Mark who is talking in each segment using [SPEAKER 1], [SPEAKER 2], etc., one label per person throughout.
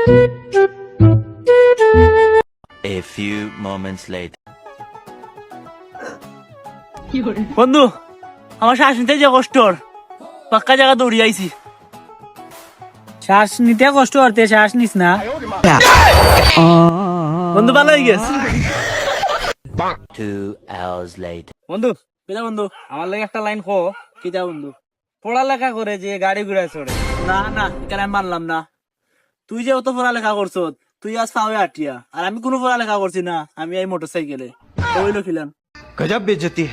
[SPEAKER 1] A few moments later.
[SPEAKER 2] বন্ধু আমার শ্বাস নিতে যে কষ্ট। পাক্কা জায়গা দৌড়ি আইছি। শ্বাস নিতে কষ্ট করতে শ্বাস নিস না। বন্ধু ভালো হয়ে গেছে।
[SPEAKER 1] Two hours later.
[SPEAKER 2] বন্ধু বন্ধু? আমার লাগে একটা লাইন কো কিটা বন্ধু? পড়ালেখা করে যে গাড়ি ঘুরে চড়ে। না না এখানে আমি মানলাম না। তুই যে অত পড়ালেখা করছ তুই আজ পাওয়ে আটিয়া। আর আমি কোনো পড়ালেখা করছি না আমি এই মোটরসাইকেলে। ওই
[SPEAKER 3] লখিলাম গজব বেজতি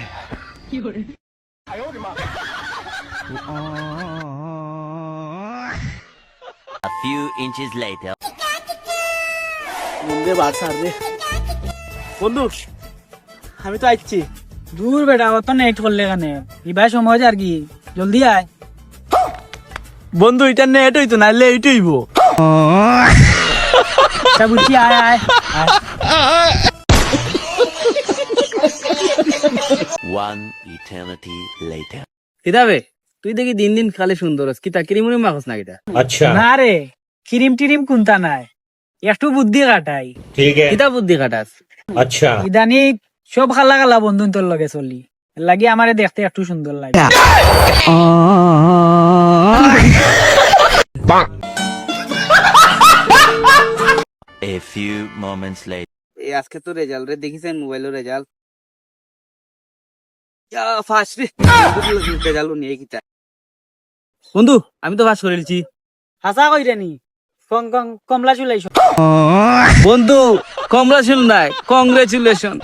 [SPEAKER 1] A few inches later.
[SPEAKER 2] মুন্দে বার সারবে বন্ধু আমি তো আইছি। দূর বেটা অত নেট করলে এখানে। ইবাই সময় আর কি। জলদি আয়। বন্ধু এটা নেট হইতো না লেট হইবো। বুঝছি আয় আয় আয়।
[SPEAKER 1] One eternity later.
[SPEAKER 4] কিতাবে তুই দেখি দিন দিন খালি সুন্দর আছিস কিতা কিরিমুরি মাখস না কিতা
[SPEAKER 2] না রে ক্রিম টিরিম কোনটা নাই একটু বুদ্ধি কাটাই
[SPEAKER 4] কিতা বুদ্ধি খাটাস
[SPEAKER 2] ইদানি সব খালা খালা বন্ধু তোর লগে চলি লাগি আমারে দেখতে একটু সুন্দর লাগে
[SPEAKER 1] A few moments later.
[SPEAKER 4] এই আজকে তো রেজাল্ট রে দেখিছেন মোবাইলের রেজাল্ট ফার্স্ট রে। রেজাল্ট নিয়ে কিতা? বন্ধু আমি তো ফার্স্ট করেছি
[SPEAKER 2] হাসা কইরে নি। কং- কং- কমলা চুলাইছ
[SPEAKER 4] বন্ধু কমলা চুল নাই। কংগ্রেচুলেশন